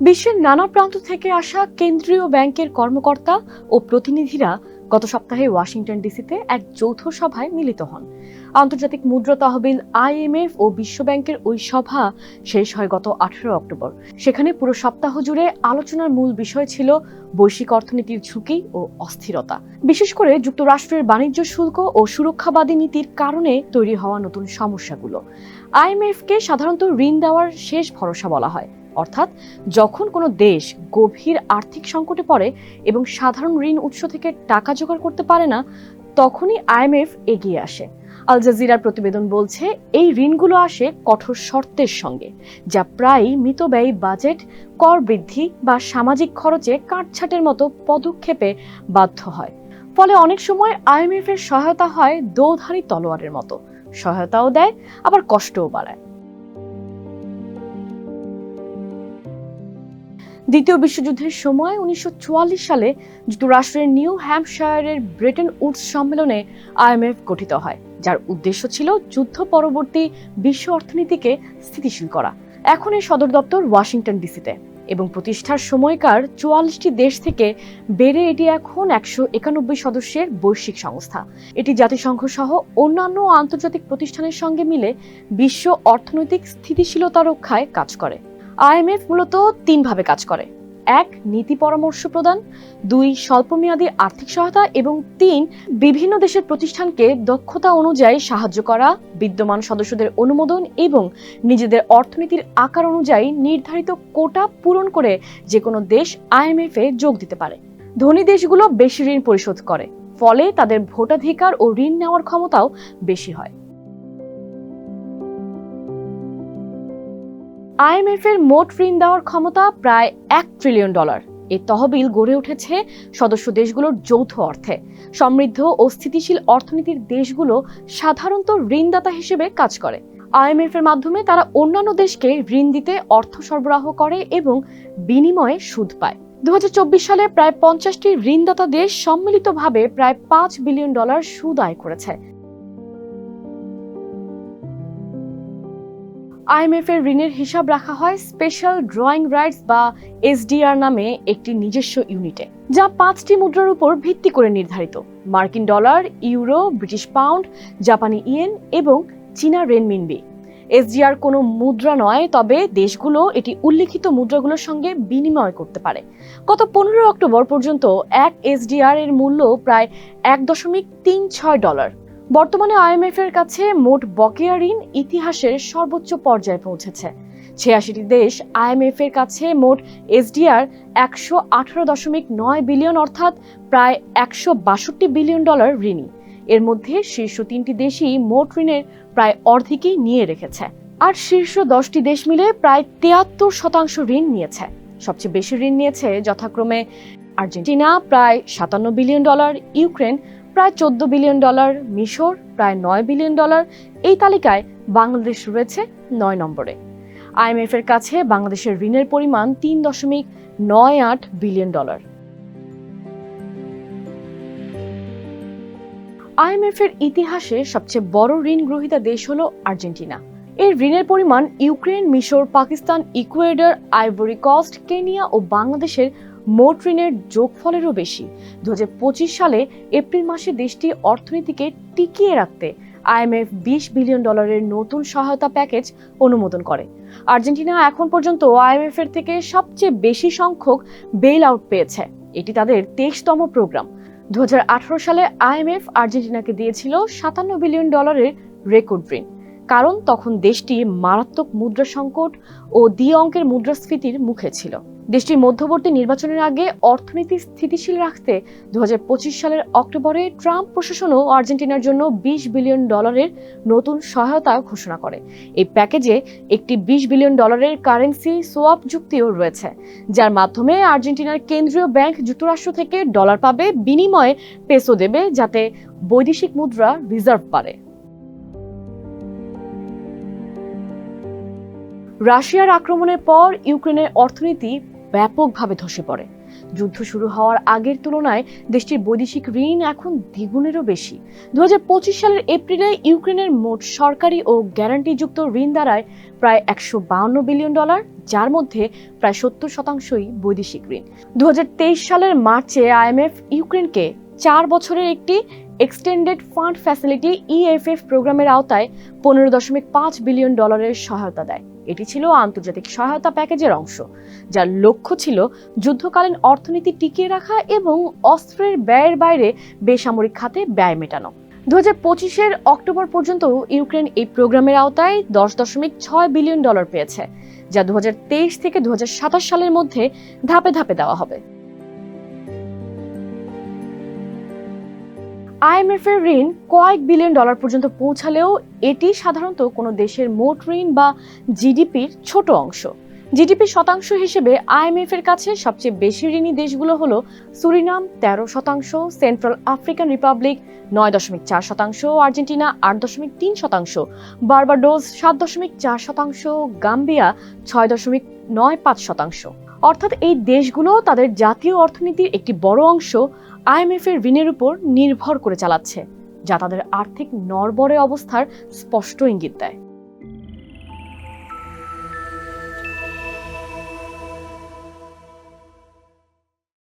বিশ্বের নানা প্রান্ত থেকে আসা কেন্দ্রীয় ব্যাংকের কর্মকর্তা ও প্রতিনিধিরা গত সপ্তাহে ওয়াশিংটন ডিসিতে এক যৌথ সভায় মিলিত হন। আন্তর্জাতিক মুদ্রা তহবিল আইএমএফ ও বিশ্ব ব্যাংকের ওই সভা শেষ হয় গত আঠারো অক্টোবর। সেখানে পুরো সপ্তাহ জুড়ে আলোচনার মূল বিষয় ছিল বৈশ্বিক অর্থনীতির ঝুঁকি ও অস্থিরতা। বিশেষ করে যুক্তরাষ্ট্রের বাণিজ্য শুল্ক ও সুরক্ষাবাদী নীতির কারণে তৈরি হওয়া নতুন সমস্যাগুলো। আইএমএফকে সাধারণত ঋণ দেওয়ার শেষ ভরসা বলা হয়। অর্থাৎ যখন কোনো দেশ গভীর আর্থিক সংকটে পড়ে এবং সাধারণ ঋণ উৎস থেকে টাকা জোগাড় করতে পারে না, তখনই আইএমএফ এগিয়ে আসে। আল জাজিরার প্রতিবেদন বলছে, এই ঋণগুলো আসে কঠোর শর্তের সঙ্গে, যা প্রায়ই মিতব্যয়ী বাজেট, কর বৃদ্ধি বা সামাজিক খরচে কাটছাটের মতো পদক্ষেপে বাধ্য হয়। ফলে অনেক সময় আইএমএফ এর সহায়তা হয় দোধারী তলোয়ারের মতো। সহায়তাও দেয়, আবার কষ্টও বাড়ায়। দ্বিতীয় বিশ্বযুদ্ধের সময় উনিশশো চুয়াল্লিশ সালে যুক্তরাষ্ট্রের নিউ হ্যাম্পশায়ারের ব্রিটেন উডস সম্মেলনে আইএমএফ গঠিত হয়, যার উদ্দেশ্য ছিল যুদ্ধ পরবর্তী বিশ্ব অর্থনীতিকে স্থিতিশীল করা। এখন এর সদর দপ্তর ওয়াশিংটন ডিসিতে এবং প্রতিষ্ঠার সময়কার চুয়াল্লিশটি দেশ থেকে বেড়ে এটি এখন একশো একানব্বই সদস্যের বৈশ্বিক সংস্থা। এটি জাতিসংঘ সহ অন্যান্য আন্তর্জাতিক প্রতিষ্ঠানের সঙ্গে মিলে বিশ্ব অর্থনৈতিক স্থিতিশীলতা রক্ষায় কাজ করে। আইএমএফ মূলত তিনভাবে কাজ করে। এক, নীতি পরামর্শ প্রদান। দুই, স্বল্পমেয়াদী আর্থিক সহায়তা। এবং তিন, বিভিন্ন দেশের প্রতিষ্ঠানকে দক্ষতা অনুযায়ী সাহায্য করা, বিদ্যমান সদস্যদের অনুমোদন এবং নিজেদের অর্থনীতির আকার অনুযায়ী নির্ধারিত কোটা পূরণ করে যে কোনো দেশ আইএমএফ এ যোগ দিতে পারে। ধনী দেশগুলো বেশি ঋণ পরিশোধ করে। ফলে তাদের ভোটাধিকার ও ঋণ নেওয়ার ক্ষমতাও বেশি হয়। আইএমএফ এর মোট ঋণ দেওয়ার ক্ষমতা প্রায় এক ট্রিলিয়ন ডলার এই তহবিল গড়ে উঠেছে সদস্য দেশগুলোর যৌথ অর্থে। সমৃদ্ধ ও স্থিতিশীল অর্থনীতির দেশগুলো সাধারণত ঋণদাতা হিসেবে কাজ করে। আইএমএফ এর মাধ্যমে তারা অন্যান্য দেশকে ঋণ দিতে অর্থ সরবরাহ করে এবং বিনিময়ে সুদ পায়। দু হাজার চব্বিশ সালে প্রায় পঞ্চাশটি ঋণদাতা দেশ সম্মিলিতভাবে প্রায় পাঁচ বিলিয়ন ডলার সুদ আয় করেছে। আইএমএফ এর ঋণের হিসাব রাখা হয় স্পেশাল ড্রয়িং রাইটস বা এসডিআর নামে একটি নিজস্ব ইউনিটে যা পাঁচটি মুদ্রার উপর ভিত্তি করে নির্ধারিত। মার্কিন ডলার, ইউরো, ব্রিটিশ পাউন্ড, জাপানি ইয়েন এবং চীনা রেনমিনবি এসডিআর কোনো মুদ্রা নয়, তবে দেশগুলো এটি উল্লিখিত মুদ্রাগুলোর সঙ্গে বিনিময় করতে পারে। গত পনেরো অক্টোবর পর্যন্ত এক এসডিআর এর মূল্য প্রায় এক দশমিক তিন ছয় ডলার। বর্তমানে আইএমএফ এর কাছে মোট বকেয়া ঋণ ইতিহাসের সর্বোচ্চ পর্যায়ে পৌঁছেছে। ছিয়াশিটি দেশ আইএমএফ এর কাছে মোট এসডিআর একশো আঠারো দশমিক নয় বিলিয়ন অর্থাৎ প্রায় একশো বাষট্টি বিলিয়ন ডলার ঋণী। এর মধ্যে শীর্ষ তিনটি দেশই মোট ঋণের প্রায় অর্ধেকই নিয়ে রেখেছে। আর শীর্ষ দশটি দেশ মিলে প্রায় তিয়াত্তর শতাংশ ঋণ নিয়েছে। সবচেয়ে বেশি ঋণ নিয়েছে যথাক্রমে আর্জেন্টিনা, প্রায় সাতান্ন বিলিয়ন ডলার, ইউক্রেন প্রায় চোদ্দ বিলিয়ন ডলার, মিশর প্রায় নয় বিলিয়ন ডলার। এই তালিকায় বাংলাদেশ রয়েছে নয় নম্বরে। আইএমএফ এর কাছে বাংলাদেশের ঋণের পরিমাণ তিন দশমিক নয় আট বিলিয়ন ডলার। আইএমএফ এর ইতিহাসে সবচেয়ে বড় ঋণ গ্রহীতা দেশ হল আর্জেন্টিনা। এর ঋণের পরিমাণ ইউক্রেন, মিশর, Pakistan, Ecuador, Ivory Coast, Kenya ও বাংলাদেশের মোট ঋণের যোগফলেরও বেশি। দু হাজার পঁচিশ সালে এপ্রিল মাসে দেশটি অর্থনীতিকে টিকিয়ে রাখতে আইএমএফ বিশ বিলিয়ন ডলারের নতুন সহায়তা প্যাকেজ অনুমোদন করে। আর্জেন্টিনা এখন পর্যন্ত আইএমএফ এর থেকে সবচেয়ে বেশি সংখ্যক বেল আউট পেয়েছে। এটি তাদের তেইশতম প্রোগ্রাম। দু হাজার আঠারো সালে আইএমএফ আর্জেন্টিনাকে দিয়েছিল সাতান্ন বিলিয়ন ডলারের রেকর্ড ঋণ। কারণ তখন দেশটি মারাত্মক মুদ্রা সংকট ও দ্বি অঙ্কের মুদ্রাস্ফীতির মুখে ছিল। দেশটির মধ্যবর্তী নির্বাচনের আগে অর্থনীতি স্থিতিশীল রাখতে দুহাজার পঁচিশ সালের অক্টোবরে ট্রাম্প প্রশাসনও আর্জেন্টিনার জন্য বিশ বিলিয়ন ডলারের নতুন সহায়তা ঘোষণা করে। এই প্যাকেজে একটি বিশ বিলিয়ন ডলারের কারেন্সি সোয়াপ যুক্তিও রয়েছে, যার মাধ্যমে আর্জেন্টিনার কেন্দ্রীয় ব্যাংক যুক্তরাষ্ট্র থেকে ডলার পাবে, বিনিময়ে পেসো দেবে, যাতে বৈদেশিক মুদ্রা রিজার্ভ বাড়ে। রাশিয়ার আক্রমণের পর ইউক্রেনের অর্থনীতি ব্যাপকভাবে ধসে পড়ে। যুদ্ধ শুরু হওয়ার আগের তুলনায় দেশটির বৈদেশিক ঋণ এখন দ্বিগুণেরও বেশি। দু সালের এপ্রিলে ইউক্রেনের মোট সরকারি ও গ্যারান্টিযুক্ত ঋণ দাঁড়ায় প্রায় একশো বিলিয়ন ডলার, যার মধ্যে প্রায় সত্তর শতাংশই বৈদেশিক ঋণ। দু হাজার তেইশ সালের মার্চে আইএমএফ ইউক্রেনকে চার বছরের একটি এক্সটেন্ডেড ফান্ড ফ্যাসিলিটি ইএফএফ প্রোগ্রামের আওতায় পনেরো দশমিক পাঁচ বিলিয়ন ডলারের সহায়তা দেয়। এটি ছিল আন্তর্জাতিক সহায়তা প্যাকেজের অংশ, যার লক্ষ্য ছিল যুদ্ধকালীন অর্থনীতি টিকিয়ে রাখা এবং অস্ত্রের ব্যয়ের বাইরে বেসামরিক খাতে ব্যয় মেটানো। দু হাজার পঁচিশের অক্টোবর পর্যন্ত ইউক্রেন এই প্রোগ্রামের আওতায় দশ দশমিক ছয় বিলিয়ন ডলার পেয়েছে, যা দু হাজার তেইশ থেকে দু হাজার সাতাশ সালের মধ্যে ধাপে ধাপে দেওয়া হবে। আইএমএফ এর ঋণ কয়েক বিলিয়ন ডলার পর্যন্ত পৌঁছালেও এটি সাধারণত কোনো দেশের মোট ঋণ বা জিডিপির ছোট অংশ। জিডিপি শতাংশ হিসেবে আইএমএফ এর কাছে সবচেয়ে বেশি ঋণী দেশগুলো হলো সুরিনাম তেরো শতাংশ, সেন্ট্রাল আফ্রিকান রিপাবলিক নয় দশমিক চার শতাংশ, আর্জেন্টিনা আট দশমিক তিন শতাংশ, বার্বাডোস সাত দশমিক চার শতাংশ, গাম্বিয়া ছয় দশমিক নয় পাঁচ শতাংশ। অর্থাৎ এই দেশগুলো তাদের জাতীয় অর্থনীতির একটি বড় অংশ আইএমএফ এর ঋণের উপর নির্ভর করে চালাচ্ছে, যা তাদের আর্থিক নরবরে অবস্থার স্পষ্ট ইঙ্গিত দেয়।